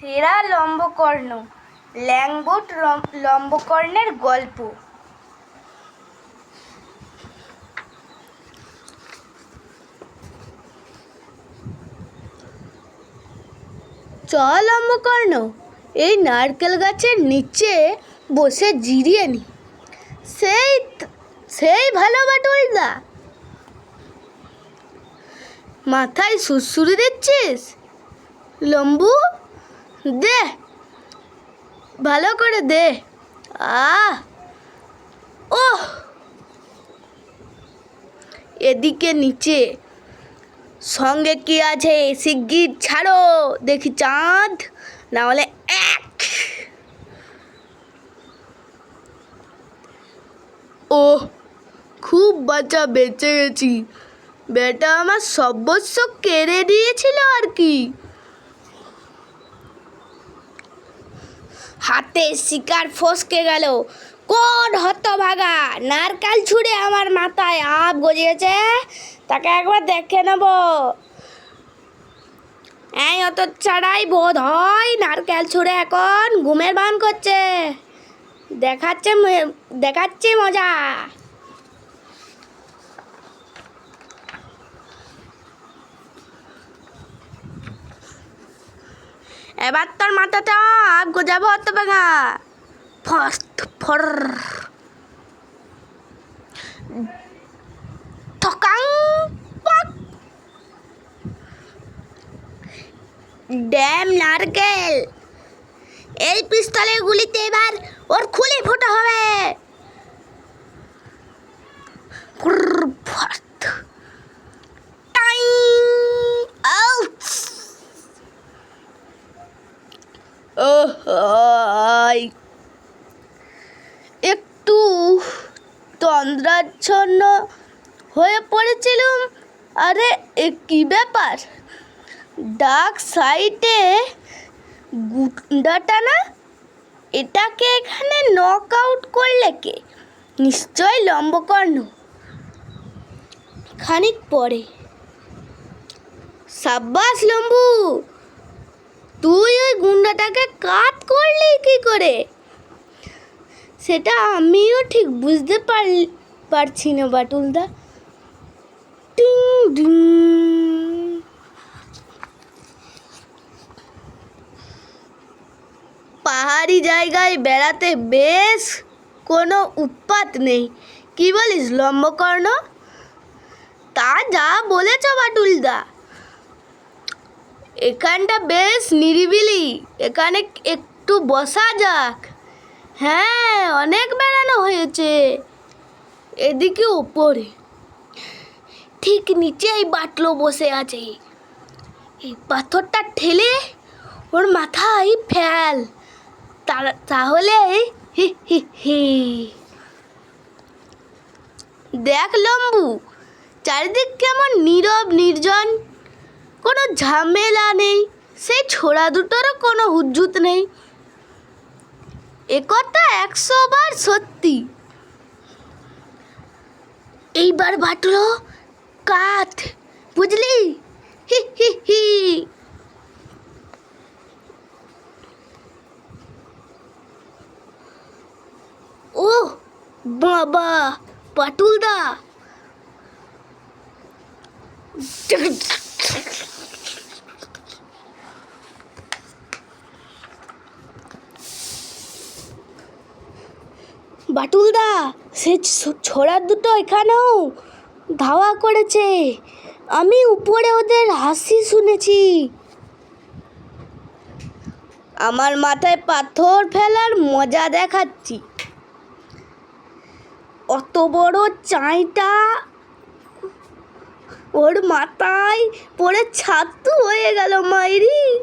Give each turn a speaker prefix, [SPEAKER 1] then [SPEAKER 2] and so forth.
[SPEAKER 1] সেরা লম্বকর্ণ, ল্যাংবুট লম্বকর্ণের গল্প। চ লম্বকর্ণ, এই নারকেল গাছের নিচে বসে জিরিয়ে নি। সেই সেই ভালো বাটুলদা মাথায় সুরসুরি দিচ্ছিস লম্বু? দে। ভালো করে দে। আহ ওহ। এদিকে নিচে। সঙ্গে কি আছে? শিগগির ছাড়ো। দেখি চাঁদ। না হলে এক। ও খুব বাচ্চা বেঁচে গেছি। বেটা আমার সর্বস্ব কেড়ে দিয়েছিল আর কি। হাতে শিকার ফসকে গেল। কোন হতভাগা? নারকাল ছুঁড়ে আমার মাথায় আপ গজিয়েছে। তাকে একবার দেখে নেব। এই অত ছাড়াই বোধ হয় নারকেল ছুঁড়ে এখন ঘুমের বান করছে। দেখাচ্ছে দেখাচ্ছে মজা। এবার তোর মাথাটা গোজাবো অত ভাঙা ফার্স্ট ফর ঠকাং ড্যাম নারকেল। এই পিস্তলের গুলিতে এবার ওর খুলে ফোটা হবে। একটু তন্দ্রাচ্ছন্ন হয়ে পড়েছিলাম। আরে, এ কি ব্যাপার? ডাক সাইটে গুন্ডাটা না? এটাকে এখানে নক আউট করলে কে? নিশ্চয় লম্বকর্ণ। খানিক পরে। সাব্বাস, লম্বু! তুই ওই গুন্ডাটাকে কাট করলি কি করে? সেটা আমিও ঠিক বুঝতে পার পারছি না, বাটুলদা। টিং, ডিং। পাহাড়ি জায়গায় বেড়াতে বেশ কোনো উৎপাত নেই। কি বলিস, লম্বকর্ণ? তা যা বলেছ, বাটুলদা। এখানটা বেশ নিরিবিলি। এখানে একটু বসা যাক। হ্যাঁ অনেক বেড়ানো হয়েছে। এদিকে ওপরে ঠিক নিচেই বাটলো বসে আছে। এই পাথরটা ঠেলে ওর মাথায় ফেল। তাহলে দেখ লম্বু, চারিদিক কেমন নীরব, নির্জন। কোনো ঝামেলা নেই। সেই ছোড়া দুটোরও কোনো হুজ্জুত নেই। একথা একশো বার সত্যি। এইবার বাটলো কাঠ, বুঝলি? হি হি হি। ও বাবা, পাটুলদা। বাটুলদা, সে ছ- ছোড়ার দুটো এখানেও ধাওয়া করেছে। আমি উপরে ওদের হাসি শুনেছি। আমার মাথায় পাথর ফেলার মজা দেখাচ্ছি। অত বড় চাইটা ওর মাথায় পড়ে ছাতু হয়ে গেল মাইরি।